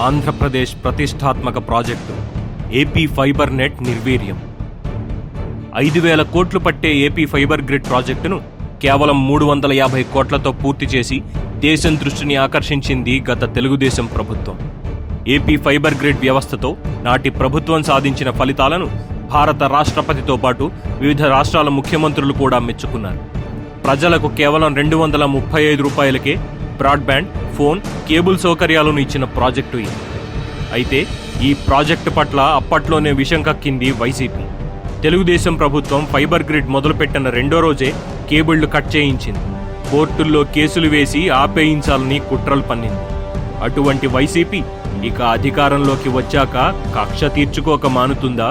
ఆంధ్రప్రదేశ్ ప్రతిష్టాత్మక project AP fibre net నిర్వీర్యం. ఐదు వేల కోట్లు పట్టే ఏపీ ఫైబర్ గ్రిడ్ ప్రాజెక్టును కేవలం మూడు వందల యాభై కోట్లతో పూర్తి చేసి దేశం దృష్టిని ఆకర్షించింది గత తెలుగుదేశం ప్రభుత్వం. ఏపీ ఫైబర్ గ్రిడ్ వ్యవస్థతో నాటి ప్రభుత్వం సాధించిన ఫలితాలను భారత రాష్ట్రపతితో పాటు వివిధ రాష్ట్రాల ముఖ్యమంత్రులు కూడా మెచ్చుకున్నారు. ప్రజలకు కేవలం రెండు వందల ముప్పై ఐదు రూపాయలకే బ్రాడ్బ్యాండ్ ఫోన్ కేబుల్ సౌకర్యాలను ఇచ్చిన ప్రాజెక్టు ఇది. అయితే ఈ ప్రాజెక్టు పట్ల అప్పట్లోనే విషం కక్కింది వైసీపీ. తెలుగుదేశం ప్రభుత్వం ఫైబర్ గ్రిడ్ మొదలుపెట్టిన రెండో రోజే కేబుళ్ళు కట్ చేయించింది. కోర్టుల్లో కేసులు వేసి ఆపేయించాలని కుట్రలు పన్నింది. అటువంటి వైసీపీ ఇక అధికారంలోకి వచ్చాక కక్ష తీర్చుకోక మానుతుందా?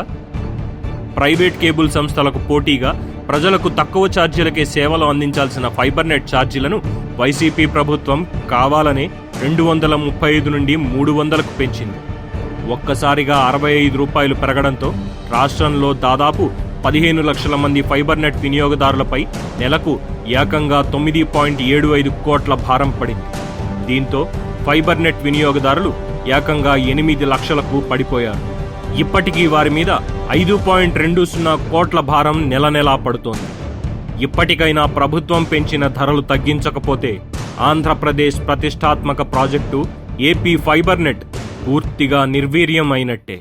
ప్రైవేట్ కేబుల్ సంస్థలకు పోటీగా ప్రజలకు తక్కువ ఛార్జీలకే సేవలు అందించాల్సిన ఫైబర్ నెట్ ఛార్జీలను వైసీపీ ప్రభుత్వం కావాలని రెండు వందల ముప్పై ఐదు నుండి మూడు వందలకు పెంచింది. ఒక్కసారిగా అరవై ఐదు రూపాయలు పెరగడంతో రాష్ట్రంలో దాదాపు పదిహేను లక్షల మంది ఫైబర్ నెట్ వినియోగదారులపై నెలకు ఏకంగా తొమ్మిది పాయింట్ ఏడు ఐదు కోట్ల భారం పడింది. దీంతో ఫైబర్ నెట్ వినియోగదారులు ఏకంగా ఎనిమిది లక్షలకు పడిపోయారు. ఇప్పటికీ వారి మీద ఐదు పాయింట్ రెండు సున్నా కోట్ల భారం నెల నెలా పడుతోంది. ఇప్పటికైనా ప్రభుత్వం పెంచిన ధరలు తగ్గించకపోతే ఆంధ్రప్రదేశ్ ప్రతిష్టాత్మక ప్రాజెక్టు ఏపీ ఫైబర్ నెట్ పూర్తిగా నిర్వీర్యం అయినట్టే